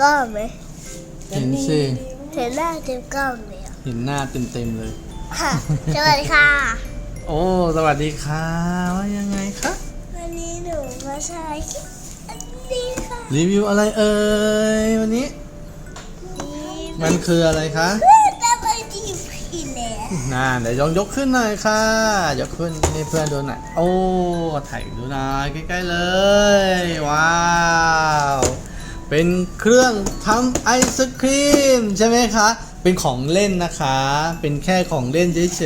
กล้องไหมเห็นสิเห็นหน้าเต็มกล้องเลยอะเห็นหน้าเต็มๆเลย ค่ะสวัสดีค่ะโอ้สวัสดีค่ะว่ายังไงคะวันนี้หนูมาใช้คลิปอันนี้ค่ะรีวิวอะไรเอ่ยวันนี้มันคืออะไรคะเพื่อนจะไปจีบอีกแล้วน่าเดี๋ยวลองยกขึ้นหน่อยค่ะยกขึ้นให้เพื่อนดูหน่อยโอ้ถ่ายดูหน่อยใกล้ๆเลย ว้าว เป็นเครื่องทำไอศครีมใช่ไหมคะ เป็นของเล่นนะคะ เป็นแค่ของเล่นเฉ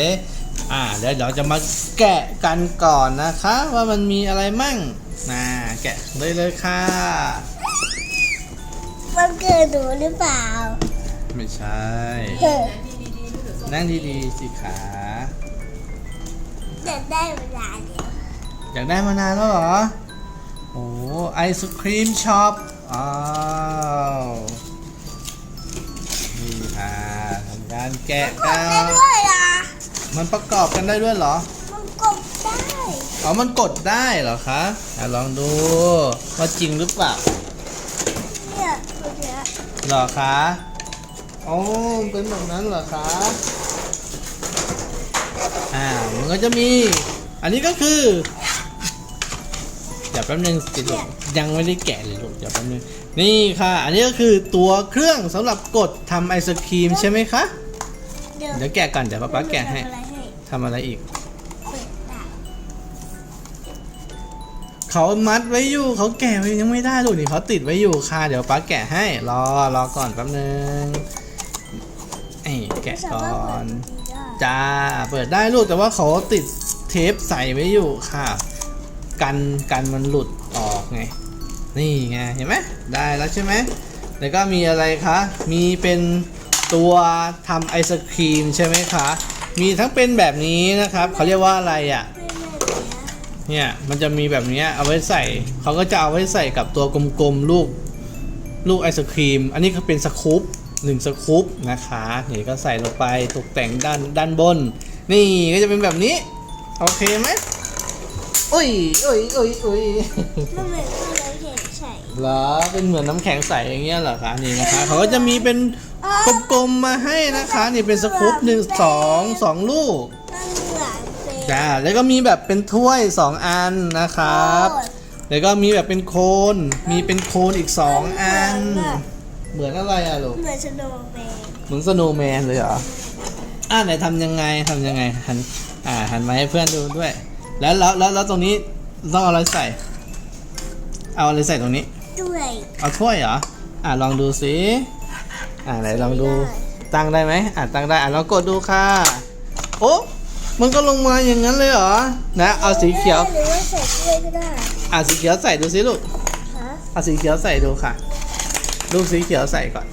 ยๆ อ่าเดี๋ยวเราจะมาแกะกันก่อนนะคะ ว่ามันมีอะไรมั่งน่าแกะเลยเลยค่ะ มันเกิดหนูหรือเปล่า ไม่ใช่เฮ้ยนั่งดีๆสิขาจะได้เวลาเดียวอยากได้มานานแล้วเหรอ โอ้ไอศครีมช็อป อ้าวนี่ค่ะทำการแกะกกัดได้นด้วยอะมันประกอบกันได้ด้วยเหรอ มันกดได้อ๋อ มันกดได้เหรอคะอะลองดูว่าจริงหรือเปล่าเนี่ยตัวเนี้ยเหรอคะโอ้เป็นแบบนั้นเหรอคะอ่ามันก็จะมี อันนี้ก็คือเดี๋ยวแป๊บนึงสิลูกยังไม่ได้แกะเลยลูกเดี๋ยวแป๊บนึงนี่ค่ะ อันนี้ก็คือตัวเครื่องสำหรับกดทำไอศครีมใช่ไหมคะเดี๋ยวเดี๋ยวแกะก่อนเดี๋ยวป๊าป๊าแกะให้ทำอะไรให้ทำอะไรอีก เปิดได้เขามัดไว้อยู่เขาแกะไว้ยังไม่ได้ลูกนี่เขาติดไว้อยู่ค่ะเดี๋ยวป๊าแกะให้รอรอก่อนแป๊บนึงไอ้ยแกะก่อน จ้า เปิดได้ลูกแต่ว่าเขาติดเทปใส่ไว้อยู่ค่ะ กันกันมันหลุดออกไง นี่ไงเห็นไหมได้แล้วใช่ไหมแล้วก็มีอะไรคะ มีเป็นตัวทำไอศครีมใช่ไหมคะ มีทั้งเป็นแบบนี้นะครับเขาเรียกว่าอะไรอะ่ะเนี่ยมันจะมีแบบนี้เอาไว้ใส่เขาก็จะเอาไว้ใส่กับตัวกลมๆลูกลูกไอศครีม อันนี้ก็เป็นสกู๊ปหนึ่งสกู๊ปนะคะนี่ก็ใส่ลงไปตกแต่งด้านด้านบน นี่ก็จะเป็นแบบนี้ โอเคไหม อุ้ยอุ้ยอุ้ยอุ้ยมันเหมือนที่เราเห็นใส่เหรอเป็นเหมือนน้ำแข็งใสอย่างเงี้ยเหรอคะนี่นะคะเขาก็จะมีเป็นกลมๆมาให้นะคะนี่เป็นสกู๊ปหนึ่งสองสองลูกมันเหมือนเป็นจ้าแล้วก็มีแบบเป็นถ้วยสองอันนะครับ แล้วก็มีแบบเป็นโคนมีเป็นโคนอีกสองอัน เหมือนอะไรอะลูกเหมือนสโนว์แมนเหมือนสโนว์แมนเลยเหรออ่าไหนทำยังไงทำยังไงหันอ่าหันมาให้เพื่อนดูด้วย แล้วแล้วแล้วแล้วตรงนี้ต้องเอาอะไรใส่ เอาอะไรใส่ตรงนี้ ด้วยเอาถ้วยเหรอ อ่าลองดูสิอ่าไหนลองดู ตั้งได้ไหมอ่าตั้งได้ อ่าลองกดดูค่ะ โอ้มันก็ลงมาอย่างนั้นเลยเหรอ นะ เอาสีเขียว หรือว่าใส่ถ้วยก็ได้อ่าสีเขียวใส่ดูสิลูก ฮะ เอาสีเขียวใส่ดูค่ะ ลูกสีเขียวใส่ก่อน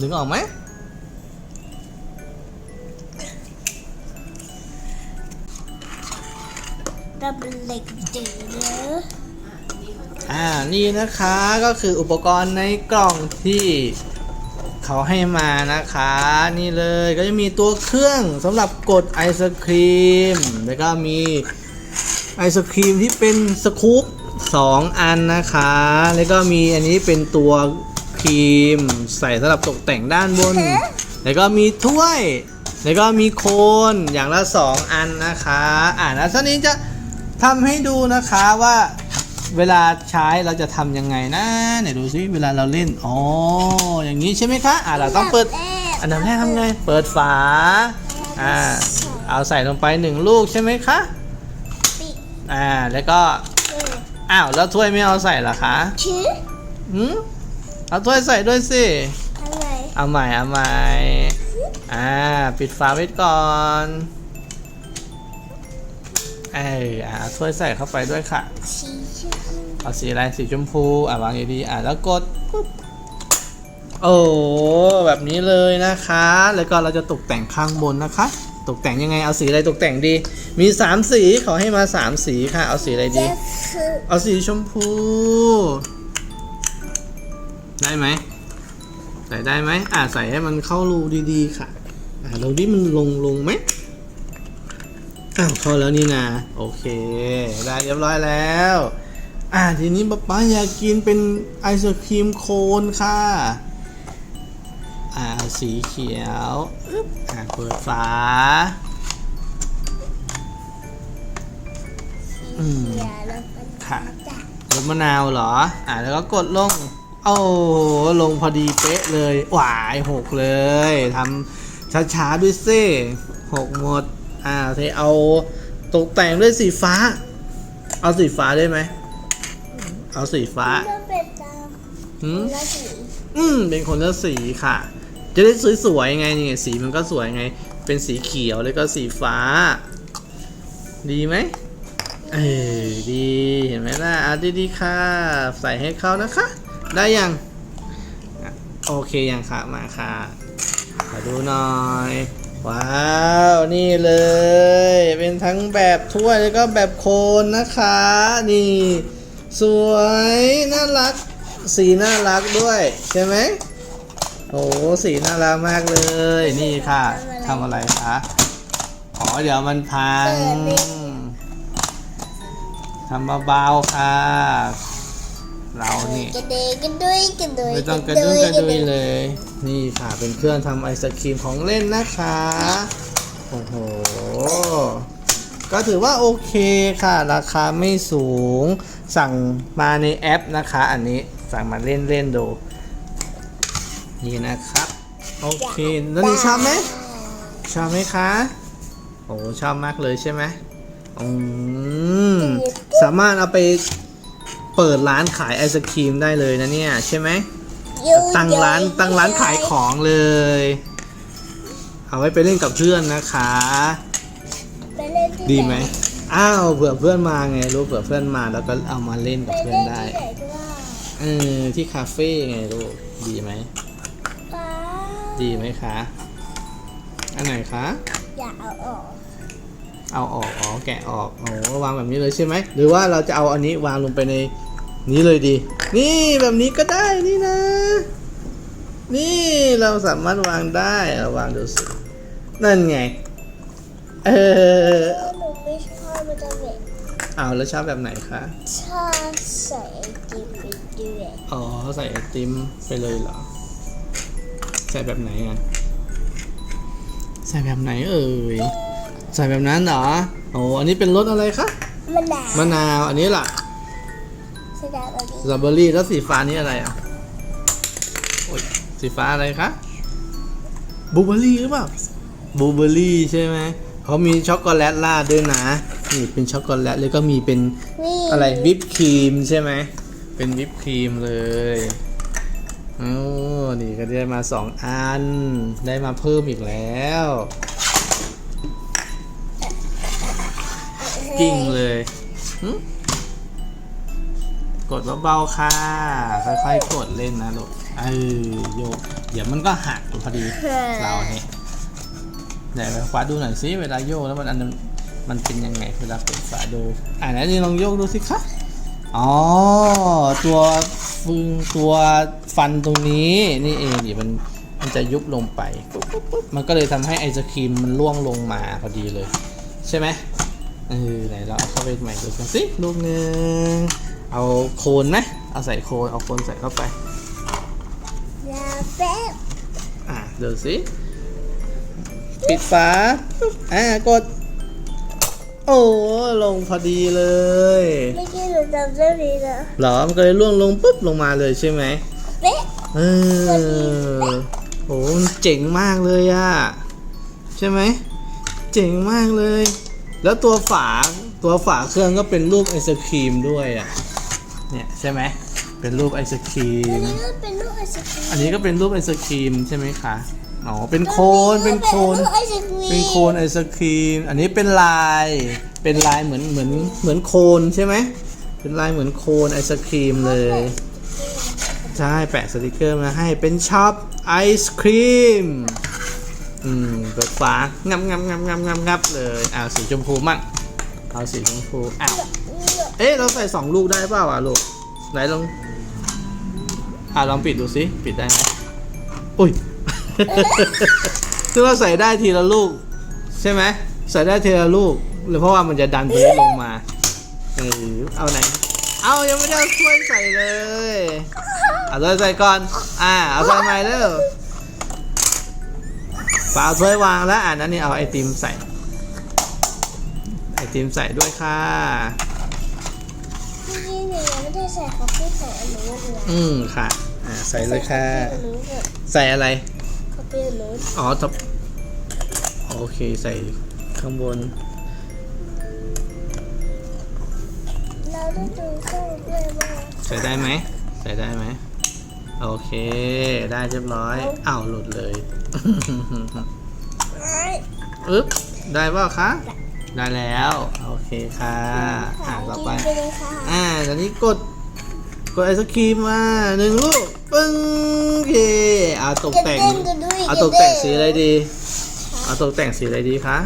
ดึงออกไหมดับเบิลเล็กเดืออ่า นี่นะคะก็คืออุปกรณ์ในกล่องที่เขาให้มานะคะ นี่เลยก็จะมีตัวเครื่องสำหรับกดไอศครีม แล้วก็มีไอศครีมที่เป็นสกู๊ปสองอันนะคะ แล้วก็มีอันนี้เป็นตัว ครีม ใส่สำหรับตกแต่งด้านบน แล้วก็มีถ้วย แล้วก็มีโคนอย่างละสองอันนะคะ อ่าแล้วท่านี้จะทำให้ดูนะคะว่าเวลาใช้เราจะทำยังไงนะไหนดูซิเวลาเราเล่นอ๋ออย่างนี้ใช่ไหมคะอ่าเราต้องเปิดอันดับแรกทำไง เปิดฝาอ่าเอาใส่ลงไปหนึ่งลูกใช่ไหมคะปิดอ่าแล้วก็เอออ้าวแล้วถ้วยไม่เอาใส่เหรอคะชื้อหืม เอาถ้วยใส่ด้วยสิทำไมเอาใหม่เอาใหม่อ่า ปิดฝาไว้ก่อน เอออ่าเอาถ้วยใส่เข้าไปด้วยค่ะ สีชื้อเอาสีอะไรสีชมพูอ่าวางดีๆอ่าแล้วกดปุ๊บโอ้แบบนี้เลยนะคะ แล้วก็เราจะตกแต่งข้างบนนะคะ ตกแต่งยังไงเอาสีอะไรตกแต่งดี มีสามสีขอให้มาสามสีค่ะ เอาสีอะไรดีก็คือเอาสีชมพู ได้ไหมใส่ได้ไหมอ่าใส่ให้มันเข้ารูดีๆค่ะ อ่าลงดิมันลงลงไหมอ้าวเข้าแล้วนี่นะโอเค ได้เรียบร้อยแล้ว อ่าทีนี้ป๊าป๊าอยากกินเป็นไอศครีมโคนค่ะอ่าสีเขียวอึ๊บอ่าเปิดฝาอืมเขียวแล้วมันค่ะจะรสมะนาวเหรอ อ่าแล้วก็กดลง โอ้ลงพอดีเป๊ะเลยหวายหกเลยทำช้าๆด้วยซิหกหมด อ่าเทเอาตกแต่งด้วยสีฟ้า เอาสีฟ้าได้ไหม เอาสีฟ้าก็เป็นตามหืมราศีอืมเป็นคนละสีค่ะ จะได้สวยๆไงนี่ไงสีมันก็สวยไง เป็นสีเขียวแล้วก็สีฟ้า ดีไหมเออดี เห็นไหมล่ะอะดีๆค่ะ ใส่ให้เขานะคะ ได้ยังอะโอเคยังค่ะมาค่ะขอดูหน่อย ว้าว นี่เลย เป็นทั้งแบบถ้วยแล้วก็แบบโคนนะคะ นี่ สวย น่ารัก สีน่ารักด้วย ใช่ไหมโอ้สีน่ารักมากเลย นี่ค่ะทำอะไรคะอ๋อเดี๋ยวมันพังทำเบาๆค่ะ เรานี่กระเดยกระดุยกระดุยไม่ต้องกระดุ้งกระดุยเลย นี่ค่ะเป็นเครื่องทำไอศครีมของเล่นนะคะ โอ้โห ก็ถือว่าโอเคค่ะ ราคาไม่สูง สั่งมาในแอปนะคะ อันนี้สั่งมาเล่นเล่นๆดู นี่นะครับ โอเคแล้วนี่ชอบไหมชอบไหมคะ โอ้ชอบมากเลยใช่ไหมอืมสามารถเอาไป เปิดร้านขายไอศครีมได้เลยนะเนี่ยใช่ไหมตั้งร้านตั้งร้านขายของเลย เอาไว้ไปเล่นกับเพื่อนนะคะไปเล่นที่ดีไหมอ้าวเผื่อเพื่อนมาไงรู้เผื่อเพื่อนมาแล้วก็เอามาเล่นไปกับเพื่อนเล่นได้ที่ไหนก็ได้เออที่คาเฟ่ไงลูกดีไหมป้าดีไหมคะ อันไหนคะ อย่าเอาออก เอาออกอ๋อแกะออกโอ้วางแบบนี้เลยใช่ไหมหรือว่าเราจะเอาอันนี้วางลงไปในนี้เลยดี นี่แบบนี้ก็ได้นี่นะ นี่เราสามารถวางได้เราวางดูสินั่นไงเออหนูไม่ชอบมันจะเหม็นเอาแล้วชอบแบบไหนคะชอบใส่ไอติมไปด้วยอ๋อใส่ไอติมไปเลยเหรอใส่แบบไหนอะใส่แบบไหนเอ่ย ใส่แบบนั้นเหรอ โอ้อันนี้เป็นรสอะไรคะมันหนาวมะนาว อันนี้ล่ะสตรอเบอรี่สตรอเบอรี่แล้วสีฟ้านี่อะไรอะโอ้ยสีฟ้าอะไรคะบลูเบอรี่หรือเปล่าบลูเบอรี่ใช่ไหมเขามีช็อกโกแลตราดด้วยนะ นี่เป็นช็อกโกแลตแล้วก็มีเป็นนี่อะไรวิปครีมใช่ไหม เป็นวิปครีมเลยโอ้นี่ก็ได้มาสองอัน ได้มาเพิ่มอีกแล้ว กิ้งเลยหึกดเบาๆค่ะ ค่อยๆกดเล่นนะลูกเออโยกเดี๋ยวมันก็หักพอดีเราเนี่ยไหนไปคว้าดูหน่อยสิเวลาโยกแล้วมันอันนั้นมันเป็นยังไงเวลาเปิดฝาดู อ่าไหนนี่ลองโยกดูสิคะอ๋อตัวฟึงตัวฟันตรงนี้ นี่เองดิมันมันจะยุบลงไปปุ๊บปุ๊บปุ๊บมันก็เลยทำให้ไอศครีมมันล่วงลงมาพอดีเลย ใช่ไหม เออไหนเราเอาเข้าไปใหม่ดูกันสิลูกหนึ่งเอาโคนนะเอาใส่โคนเอาโคนใส่เข้าไปยาแป๊บอะดูสิปิดฝาปุ๊บอ่ากด โอ้ลงพอดีเลยไม่คิดหนูจำได้ดีนะเหรอมันก็เลยล่วงลงปุ๊บลงมาเลยใช่ไหมเป๊ะเออโอ้มันเจ๋งมากเลยอะใช่ไหมเจ๋งมากเลย แล้วตัวฝาตัวฝาเครื่องก็เป็นรูปไอศครีมด้วยอะเนี่ยใช่ไหมเป็นรูปไอศครีอันม นี้ก็เป็นลูกไอศครีมอันนี้ก็เป็นรูปไอศครีมใช่ไหมคะ อ๋อ เป็นโคน เป็นโคน ลูกไอศครีมเป็นโคนไอศครีม อันนี้เป็นลาย เป็นลายเหมือนเหมือนเหมือนโคนใช่ไหม เป็นลายเหมือนโคนไอศครีมเลย ใช่ แปะสติกเกอร์มาให้ เป็นช็อปไอศครีม อืมเปิดฝางับงับงับงับงับงับเลยอ้าวสีชมพูมั่งเอาสีชมพูอ้าวเอ๊ะเราใส่สองลูกได้เปล่าอะลูกไหนลองอะลองปิดดูสิปิดได้ไหมอุ้ยคือเราใส่ได้ทีละลูก ใช่ไหมใส่ได้ทีละลูกหรือเพราะว่ามันจะดันพื้นลงมาเออเอาไหน เอายังไม่ได้เอาถ้วยใส่เลยเอาใส่ก่อน อ่าเอาใส่ใหม่เร็ว ฝาเอาถ้วยวางแล้วอ่านั้นนี่เอาไอติมใส่ ไอติมใส่ด้วยค่ะเมื่อกี้หนูยังไม่ได้ใส่คาเฟ่ของอันนู้นเลยอืมค่ะอ่าใส่เลยค่ะ อันนู้นอะใส่อะไรคาเฟ่อันนู้นอ๋อทับโอเคใส่ข้างบน เราได้ดูข้างด้วยว่าใส่ได้ไหม ใส่ได้ไหม โอเค ได้เรียบร้อยอ้าวหลุดเลยไอ้อึ๊บได้เปล่าคะ ได้แล้ว โอเคค่ะอ่าต่อไปกินไปเลยค่ะอ่าตอนนี้กด กดไอศครีมมาหนึ่งลูก ปึ้งเย่เอาตกแต่งเต้นกันด้วยเอาตกแต่งสีอะไรดี เอาตกแต่งสีอะไรดีคะ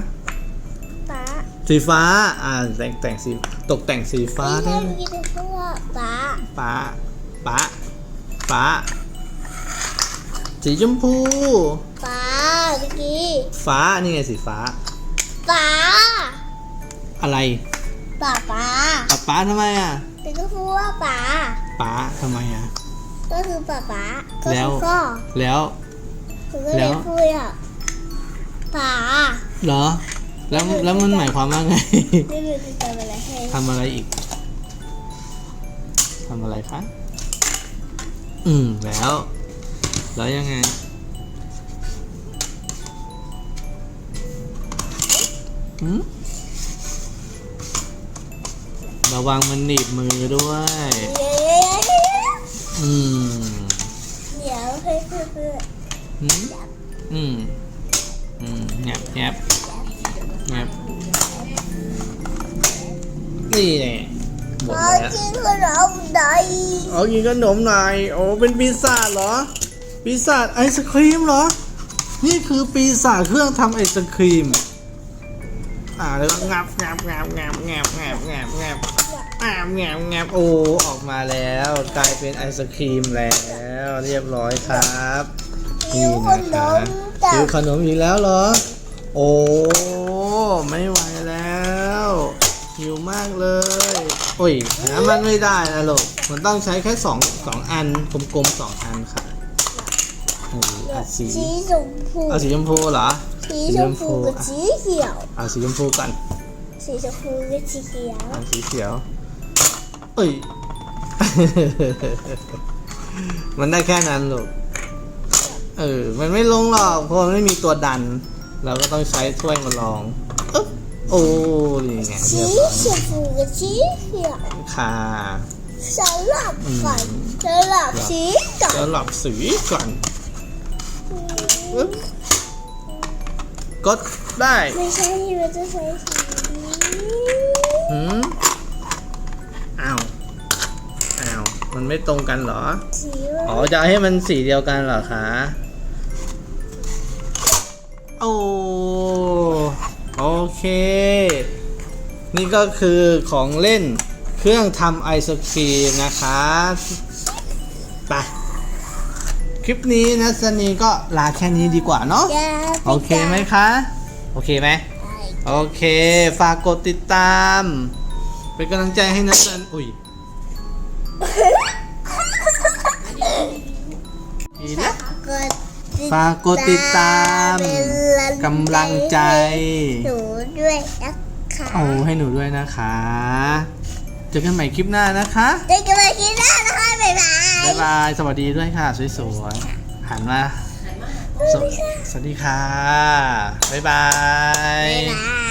ป๊าสีฟ้า อ่าแต่งแต่งสี ตกแต่งสีฟ้าไม่ได้ใช่เมื่อกี้เป็นเพราะว่าป๊าฟ้าฟ้าฟ้า สีชมพูป๊าเมื่อกี้ฟ้า นี่ไงสีฟ้าป๊าอะไรป๊าป๊าป๊าป๊าทำไมอะเป็นก็พูดว่าป๊าป๊าทำไมอะ ก็คือป๊าป๊าก็แล้คืวอพ่อแล้วคือก็แล้เลยวพูดอะป๊าเหรอ แล้วแล้วมันหมายความว่าไงนี่หนูจะทำอะไรให้ทำอะไรอีก ทำอะไรคะ อืม แล้ว แล้วยังไงหืมระวังมันหนีบมือด้วยเย้อืม เดี๋ยวให้เพื่อนหืมอืม อืมแงบแงบแงบนี่แหละหมดมาแล้วกินขนมไหนเอากินขนมหน่อย โอ้ เป็นปีศาจเหรอ ปีศาจไอศครีมเหรอ นี่คือปีศาจเครื่องทำไอศครีม อ่าแล้วก็งับงับงับงับงับงับงับงับอ่างับงับโอ้ออกมาแล้ว กลายเป็นไอศครีมแล้วเรียบร้อยครับหิวขนมหิแต่วขนมอีกแล้วเหรอ โอ้ไม่ไหวแล้วหิวมากเลยโอ้ยหามันไม่ได้นะลูกมันต้องใช้แค่สองสองอันกลมๆสองอันค่ะโอ้เอาสีสีชมพูเอาสีชมพูเหรอ สีชมพูกับสีเขียวเอาสีชมพูก่อนสีชมพูกับสีเขียวเอาสีเขียวเอ้ย มันได้แค่นั้นลูกเออ มันไม่ลงหรอกเพราะมันไม่มีตัวดัน เราก็ต้องใช้ถ้วยมาลองอึ๊บโอ้นี่ไงสีเรียบร้อยชมพูกับสีเขียวค่ะสลับกันสลับสีกัจะนหลับสีก่อน อึ๊บกดได้ไม่ใช่ที่มันจะใช้สีหืมอ้าวอ้าวมันไม่ตรงกันเหรอ สีอ๋อจะเอาให้มันสีเดียวกันเหรอคะโอ้โอเค นี่ก็คือของเล่นเครื่องทำไอศครีมนะคะไปค ลิปนี้นะสนีก็ลาแค่นี้ดีกว่าเนาะยาโอเคไหมคะ โอเคไหม โอเค ฝากกดติดตาม เป็นกำลังใจให้นัสันอุ้ยอีแล้วกดฝากกดติดตามกำลังใจหนูด้วยนะคะโอ้ให้หนูด้วยนะคะ เจอกันใหม่คลิปหน้านะคะายบาย สวัสดีด้วยค่ะ สวยๆ หันมาสวสวัสดีค่ะ บ๊ายบาย บ๊ายบาย